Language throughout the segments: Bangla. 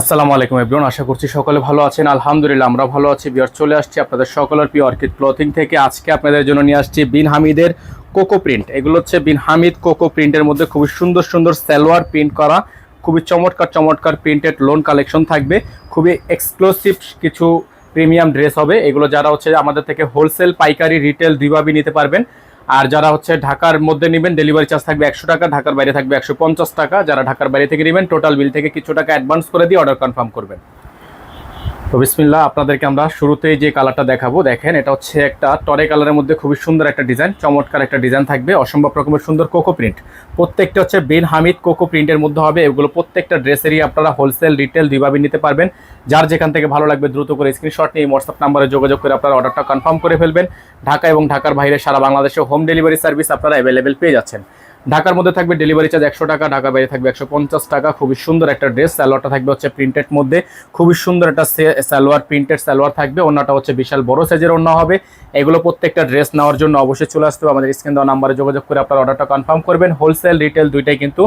আসসালামু আলাইকুম এভরিওয়ান, আশা করছি সকলে ভালো আছেন। আলহামদুলিল্লাহ, আমরা ভালো আছি। বিয়ার চলে আসছি আপনাদের সকলের প্রিয় অর্কিড ক্লথিং থেকে। আজকে আপনাদের জন্য নিয়ে আসছি বিন হামিদের কোকো প্রিন্ট এগুলো হচ্ছে বিন হামিদ কোকো প্রিন্টের মধ্যে খুবই সুন্দর সুন্দর সালোয়ার প্রিন্ট করা, খুবই চমৎকার চমৎকার প্রিন্টেড লোন কালেকশন থাকবে। খুবই এক্সক্লুসিভ কিছু প্রিমিয়াম ড্রেস হবে। এগুলো যারা হচ্ছে আমাদের থেকে হোলসেল পাইকারি রিটেল দুইভাবেই নিতে পারবেন। আর যারা হচ্ছে ঢাকার মধ্যে নেবেন ডেলিভারি চার্জ থাকবে একশো টাকা, ঢাকার বাইরে থাকবে একশো পঞ্চাশ টাকা। যারা ঢাকার বাইরে থেকে নেবেন টোটাল বিল থেকে কিছু টাকা অ্যাডভান্স করে দিয়ে অর্ডার কনফার্ম করবেন। তো বিসমিল্লা আপনাদেরকে আমরা শুরুতেই যে কালারটা দেখাবো, দেখেন এটা হচ্ছে একটা টরে কালারের মধ্যে খুবই সুন্দর একটা ডিজাইন চমৎকার একটা ডিজাইন থাকবে, অসম্ভব রকমের সুন্দর কোকো প্রিন্ট প্রত্যেকটা হচ্ছে বিন হামিদ কোকো প্রিন্টের মধ্যে হবে, এগুলো প্রত্যেকটা ড্রেসেরই আপনারা হোলসেল রিটেল দুইভাবে নিতে পারবেন। যার যেখান থেকে ভালো লাগবে দ্রুত করে স্ক্রিনশট নিয়ে হোয়াটসঅ্যাপ নাম্বারে যোগাযোগ করে আপনারা অর্ডারটা কনফার্ম করে ফেলবেন। ঢাকা এবং ঢাকার বাইরে সারা বাংলাদেশে হোম ডেলিভারি সার্ভিস আপনারা অ্যাভেলেবেল পেয়ে যাচ্ছেন। ঢাকার মধ্যে থাকবে ডেলিভারি চার্জ একশো টাকা, ঢাকার বাইরে থাকবে একশো পঞ্চাশ টাকা। খুবই সুন্দর একটা ড্রেস, সালোয়ারটা থাকবে হচ্ছে প্রিন্টেড মধ্যে। খুবই সুন্দর একটা সালোয়ার প্রিন্টেড সালোয়ার থাকবে। অন্যটা হচ্ছে বিশাল বড় সাইজের অন্য হবে। এগুলো প্রত্যেকটা ড্রেস নেওয়ার জন্য অবশ্যই চলে আসতে হবে। আমাদের স্ক্রিন দেওয়া নাম্বারে যোগাযোগ করে আপনার অর্ডারটা কনফার্ম করবেন। হোলসেল রিটেল দুইটাই কিন্তু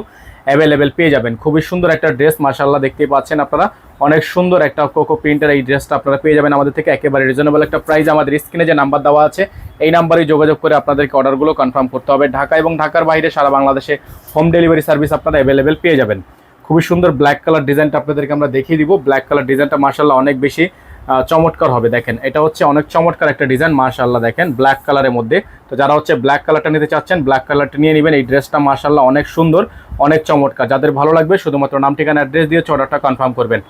অ্যাভেলেবেল পেয়ে যাবেন। খুবই সুন্দর একটা ড্রেস মাসাল্লাহ দেখতেই পাচ্ছেন আপনারা। অনেক সুন্দর একটা কোকো প্রিন্টের এই ড্রেসটা আপনারা পেয়ে যাবেন আমাদের থেকে একেবারে রিজনেবল একটা প্রাইস আমাদের স্ক্রিনে যে নাম্বার দেওয়া আছে, এই নাম্বারে যোগাযোগ করে আপনাদেরকে অর্ডারগুলো কনফার্ম করতে হবে। ঢাকা এবং ঢাকার বাইরে সারা বাংলাদেশে হোম ডেলিভারি সার্ভিস আপনারা অ্যাভেলেবেল পেয়ে যাবেন। খুবই সুন্দর ব্ল্যাক কালার ডিজাইনটা আপনাদেরকে আমরা দেখিয়ে দিব। ব্ল্যাক কালার ডিজাইনটা মাসাল্লাহ অনেক বেশি চমৎকার হবে, দেখেন। এটা হচ্ছে অনেক চমৎকার একটা ডিজাইন মাশাল্লাহ দেখেন ব্ল্যাক কালারের মধ্যে। তো যারা হচ্ছে ব্ল্যাক কালারটা নিতে চাচ্ছেন ব্ল্যাক কালারটা নিয়ে নেবেন। এই ড্রেসটা মাশাল্লাহ অনেক সুন্দর, অনেক চমৎকার। যাদের ভালো লাগবে, শুধুমাত্র নাম, ঠিকানা অ্যাড্রেস দিয়ে অর্ডারটা কনফার্ম করবেন।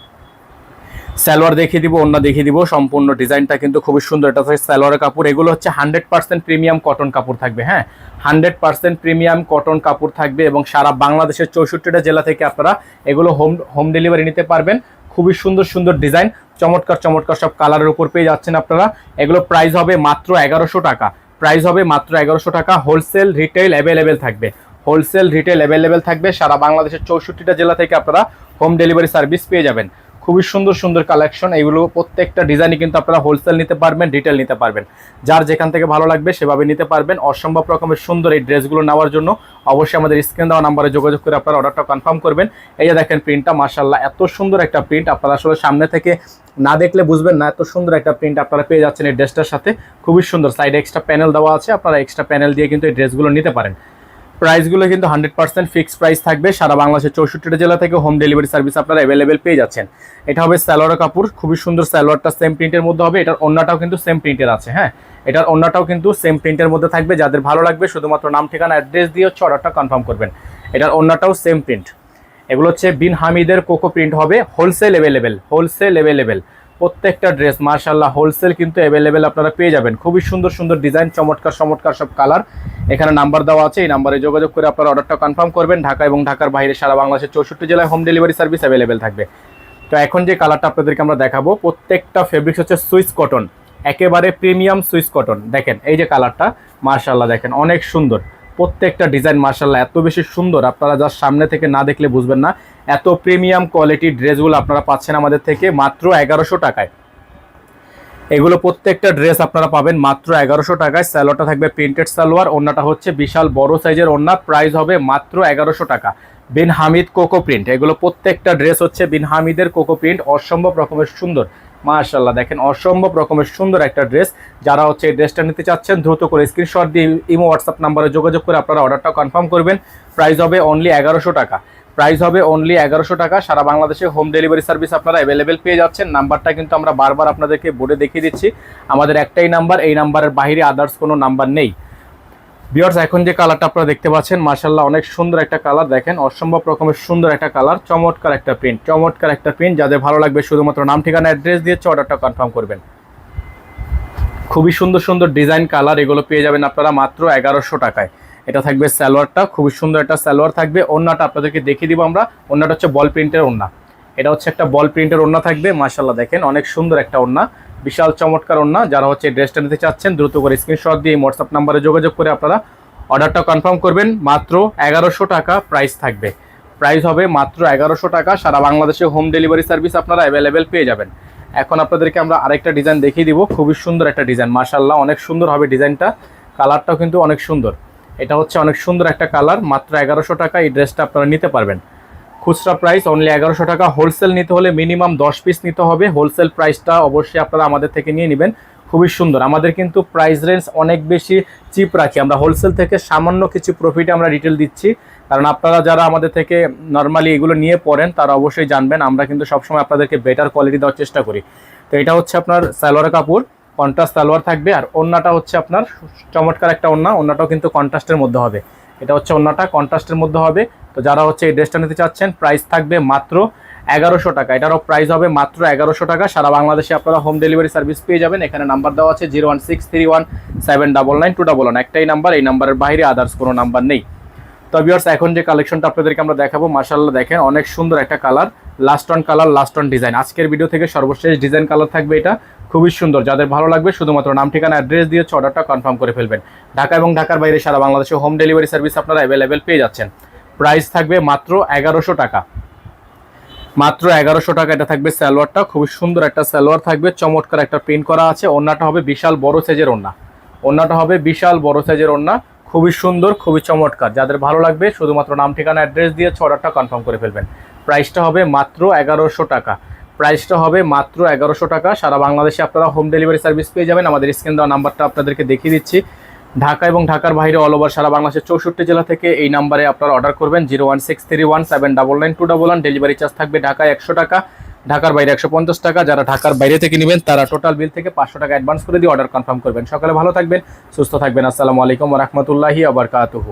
সালোয়ার দেখিয়ে দিব অন্য দেখিয়ে দিব। সম্পূর্ণ ডিজাইনটা কিন্তু খুবই সুন্দর। এটা হচ্ছে সালোয়ারের কাপড়। এগুলো হচ্ছে হান্ড্রেড পার্সেন্ট প্রিমিয়াম কটন কাপড় থাকবে হ্যাঁ? হান্ড্রেড পার্সেন্ট প্রিমিয়াম কটন কাপড় থাকবে এবং সারা বাংলাদেশের চৌষট্টিটা জেলা থেকে আপনারা এগুলো হোম হোম ডেলিভারি নিতে পারবেন। খুবই সুন্দর সুন্দর ডিজাইন। চমৎকার চমৎকার সব কালারের উপর পেয়ে যাচ্ছেন আপনারা। এগুলো প্রাইস হবে মাত্র এগারোশো টাকা। প্রাইস হবে মাত্র এগারোশো টাকা। হোলসেল রিটেল অ্যাভেলেবেল থাকবে। হোলসেল রিটেল অ্যাভেলেবেল থাকবে। সারা বাংলাদেশের চৌষট্টিটা জেলা থেকে আপনারা হোম ডেলিভারি সার্ভিস পেয়ে যাবেন। খুবই সুন্দর সুন্দর কালেকশন এইগুলো প্রত্যেকটা ডিজাইনই কিন্তু আপনারা হোলসেল নিতে পারবেন রিটেল নিতে পারবেন। যার যেখান থেকে ভালো লাগবে সেভাবে নিতে পারবেন। অসম্ভব রকমের সুন্দর এই ড্রেসগুলো নেওয়ার জন্য অবশ্যই আমাদের স্ক্রিন দেওয়া নাম্বারে যোগাযোগ করে আপনারা অর্ডারটা কনফার্ম করবেন। এই যে দেখেন প্রিন্টটা মার্শাল্লাহ এত সুন্দর একটা প্রিন্ট আপনারা আসলে সামনে থেকে না দেখলে বুঝবেন না, এত সুন্দর একটা প্রিন্ট আপনারা পেয়ে যাচ্ছেন এই ড্রেসটার সাথে। খুবই সুন্দর সাইডে এক্সট্রা প্যানেল দেওয়া আছে, আপনারা এক্সট্রা প্যানেল দিয়ে কিন্তু এই ড্রেসগুলো নিতে পারেন। প্রাইসগুলো কিন্তু হান্ড্রেড পার্সেন্ট ফিক্স প্রাইস থাকবে। সারা বাংলাদেশের চৌষট্টিটা জেলা থেকে হোম ডেলিভারি সার্ভিস আপনারা অ্যাভেলেবেল পেয়ে যাচ্ছেন। এটা হবে স্যালোয়ার কাপড়, খুবই সুন্দর স্যালোয়ারটা সেম প্রিন্টের মধ্যে হবে। এটার অন্যটাও কিন্তু সেম প্রিন্টের আছে হ্যাঁ? এটার অন্যটাও কিন্তু সেম প্রিন্টের মধ্যে থাকবে। যাদের ভালো লাগবে, শুধুমাত্র নাম, ঠিকানা অ্যাড্রেস দিয়ে হচ্ছে অর্ডারটা কনফার্ম করবেন। এটার অন্যটাও সেম প্রিন্ট এগুলো হচ্ছে বিন হামিদের কোকো প্রিন্ট হবে। হোলসেল অ্যাভেলেবেল হোলসেল অ্যাভেলেবেল প্রত্যেকটা ড্রেস মার্শাল্লাহ হোলসেল কিন্তু অ্যাভেলেবেল আপনারা পেয়ে যাবেন। খুবই সুন্দর সুন্দর ডিজাইন চমৎকার চমৎকার সব কালার এখানে নাম্বার দেওয়া আছে, এই নাম্বারে যোগাযোগ করে আপনারা অর্ডারটা কনফার্ম করবেন। ঢাকা এবং ঢাকার বাইরে সারা বাংলাদেশের চৌষট্টি জেলায় হোম ডেলিভারি সার্ভিস অ্যাভেলেবেল থাকবে। তো এখন যে কালারটা আপনাদেরকে আমরা দেখাবো, প্রত্যেকটা ফেব্রিক্স হচ্ছে সুইস কটন একেবারে প্রিমিয়াম সুইস কটন দেখেন, এই যে কালারটা মার্শাল্লাহ দেখেন, অনেক সুন্দর। প্রত্যেকটা ডিজাইন মার্শাল্লাহ এত বেশি সুন্দর, আপনারা যার সামনে থেকে না দেখলে বুঝবেন না। এত প্রিমিয়াম কোয়ালিটির ড্রেসগুলো আপনারা পাচ্ছেন আমাদের থেকে মাত্র এগারোশো টাকায়। এগুলো প্রত্যেকটা ড্রেস আপনারা পাবেন মাত্র এগারোশো টাকায়। স্যালোয়ারটা থাকবে প্রিন্টেড সালোয়ার ওন্নাটা হচ্ছে বিশাল বড় সাইজের ওন্না প্রাইস হবে মাত্র এগারোশো টাকা। বিন হামিদ কোকো প্রিন্ট, এগুলো প্রত্যেকটা ড্রেস হচ্ছে বিন হামিদের কোকো প্রিন্ট, অসম্ভব রকমের সুন্দর। মাশাল্লাহ দেখেন অসম্ভব রকমের সুন্দর একটা ড্রেস যারা হচ্ছে এই ড্রেসটা নিতে চাচ্ছেন, দ্রুত করে স্ক্রিনশট দিয়ে ইমো হোয়াটসঅ্যাপ নাম্বারে যোগাযোগ করে আপনারা অর্ডারটা কনফার্ম করবেন। প্রাইস হবে অনলি এগারোশো টাকা। প্রাইস হবে অনলি এগারোশো টাকা। সারা বাংলাদেশে হোম ডেলিভারি সার্ভিস আপনারা অ্যাভেলেবেল পেয়ে যাচ্ছেন। নাম্বারটা কিন্তু আমরা বারবার আপনাদেরকে বোর্ডে দেখিয়ে দিচ্ছি। আমাদের একটাই নাম্বার, এই নাম্বারের বাইরে আদার্স কোনো নাম্বার নেই। বিয়ার্স এখন যে কালারটা আপনারা দেখতে পাচ্ছেন মার্শাল্লাহ অনেক সুন্দর একটা কালার দেখেন। অসম্ভব রকমের সুন্দর একটা কালার চমৎকার একটা প্রিন্ট চমৎকার একটা প্রিন্ট যাদের ভালো লাগবে শুধুমাত্র নাম, ঠিকানা অ্যাড্রেস দিয়ে অর্ডারটা কনফার্ম করবেন। খুবই সুন্দর সুন্দর ডিজাইন কালার এগুলো পেয়ে যাবেন আপনারা মাত্র এগারোশো টাকায়। এটা থাকবে সালোয়ারটা, খুবই সুন্দর একটা সালোয়ার থাকবে। ওন্নাটা আপনাদেরকে দেখিয়ে দিব আমরা। ওন্নাটা হচ্ছে বল প্রিন্টের ওন্না। এটা হচ্ছে একটা বল প্রিন্টের ওন্না থাকবে মাশাল্লাহ দেখেন, অনেক সুন্দর একটা ওন্না। বিশাল চমৎকার ওন্না। যারা হচ্ছে ড্রেসটা নিতে চাচ্ছেন, দ্রুত করে স্ক্রিনশট দিয়ে হোয়াটসঅ্যাপ নাম্বারে যোগাযোগ করে আপনারা অর্ডারটা কনফার্ম করবেন। মাত্র এগারোশো টাকা প্রাইস থাকবে। প্রাইস হবে মাত্র এগারোশো টাকা। সারা বাংলাদেশে হোম ডেলিভারি সার্ভিস আপনারা অ্যাভেলেবেল পেয়ে যাবেন। এখন আপনাদেরকে আমরা আরেকটা ডিজাইন দেখিয়ে দিব। খুবই সুন্দর একটা ডিজাইন মাশাল্লাহ অনেক সুন্দর হবে ডিজাইনটা কালারটাও কিন্তু অনেক সুন্দর। এটা হচ্ছে অনেক সুন্দর একটা কালার, মাত্র এগারোশো টাকা। এই ড্রেসটা আপনারা নিতে পারবেন। খুচরা প্রাইস অনলি এগারোশো টাকা। হোলসেল নিতে হলে মিনিমাম দশ পিস নিতে হবে। হোলসেল প্রাইসটা অবশ্যই আপনারা আমাদের থেকে নিয়ে নেবেন। খুবই সুন্দর। আমাদের কিন্তু প্রাইস রেঞ্জ অনেক বেশি চিপ রাখি। আমরা হোলসেল থেকে সামান্য কিছু প্রফিটে আমরা রিটেল দিচ্ছি। কারণ আপনারা যারা আমাদের থেকে নর্মালি এগুলো নিয়ে পড়েন, তারা অবশ্যই জানবেন। আমরা কিন্তু সবসময় আপনাদেরকে বেটার কোয়ালিটি দেওয়ার চেষ্টা করি। তো এটা হচ্ছে আপনার সালোয়ার কাপড়। কন্ট্রাস্ট সালোয়ার থাকবে আর ওন্নাটা হচ্ছে আপনার চমৎকার একটা ওন্না, ওন্নাটাও কিন্তু কন্ট্রাস্টের মধ্যে হবে। এটা হচ্ছে ওন্নাটা কন্ট্রাস্টের মধ্যে হবে। তো যারা হচ্ছে এই ড্রেসটা নিতে চাচ্ছেন প্রাইস থাকবে মাত্র এগারোশো টাকা। এটারও প্রাইস হবে মাত্র এগারোশো টাকা। সারা বাংলাদেশে আপনারা হোম ডেলিভারি সার্ভিস পেয়ে যাবেন। এখানে নাম্বার দেওয়া আছে zero one six three one seven double nine two double one একটাই নাম্বার এই নাম্বারের বাইরে আদার্স কোনো নাম্বার নেই। তো ভিউয়ার্স এখন যে কালেকশনটা আপনাদেরকে আমরা দেখাবো মার্শাল্লাহ দেখেন, অনেক সুন্দর একটা colour last on colour last on design আজকের ভিডিও থেকে সর্বশেষ ডিজাইন কালার থাকবে এটা। খুবই সুন্দর। যাদের ভালো লাগবে, শুধুমাত্র নাম, ঠিকানা, অ্যাড্রেস দিয়ে অর্ডারটা কনফার্ম করে ফেলবেন। ঢাকা এবং ঢাকার বাইরে সারা বাংলাদেশে হোম ডেলিভারি সার্ভিস আপনারা অ্যাভেলেবেল পেয়ে যাচ্ছেন। প্রাইস থাকবে মাত্র এগারোশো টাকা। মাত্র এগারোশো টাকা এটা থাকবে সালোয়ারটা। খুবই সুন্দর একটা সালোয়ার থাকবে। চমৎকার একটা প্রিন্ট করা আছে। ওন্নাটা হবে বিশাল বড় সাইজের ওন্না ওন্নাটা হবে বিশাল বড় সাইজের ওন্না খুবই সুন্দর, খুবই চমৎকার। যাদের ভালো লাগবে, শুধুমাত্র নাম, ঠিকানা, অ্যাড্রেস দিয়ে অর্ডারটা কনফার্ম করে ফেলবেন। প্রাইসটা হবে মাত্র এগারোশো টাকা। প্রাইসটা হবে মাত্র এগারোশো টাকা। সারা বাংলাদেশে আপনারা হোম ডেলিভারি সার্ভিস পেয়ে যাবেন। আমাদের স্ক্রিন দেওয়া নাম্বারটা আপনাদেরকে দেখিয়ে দিচ্ছি। ঢাকা এবং ঢাকার বাইরে অল ওভার সারা বাংলাদেশের চৌষট্টি জেলা থেকে এই নাম্বারে আপনারা অর্ডার করবেন। Zero one six three one seven double nine two double one. Delivery charge থাকবে ঢাকায় একশো টাকা, ঢাকার বাইরে একশো পঞ্চাশ টাকা। যারা ঢাকার বাইরে থেকে নেবেন, তারা টোটাল বিল থেকে পাঁচশো টাকা অ্যাডভান্স করে দিয়ে অর্ডার কনফার্ম করবেন। সকালে ভালো থাকবেন, সুস্থ থাকবেন। আসসালামু আলাইকুম রহমতুল্লাহি আবরকাতুহু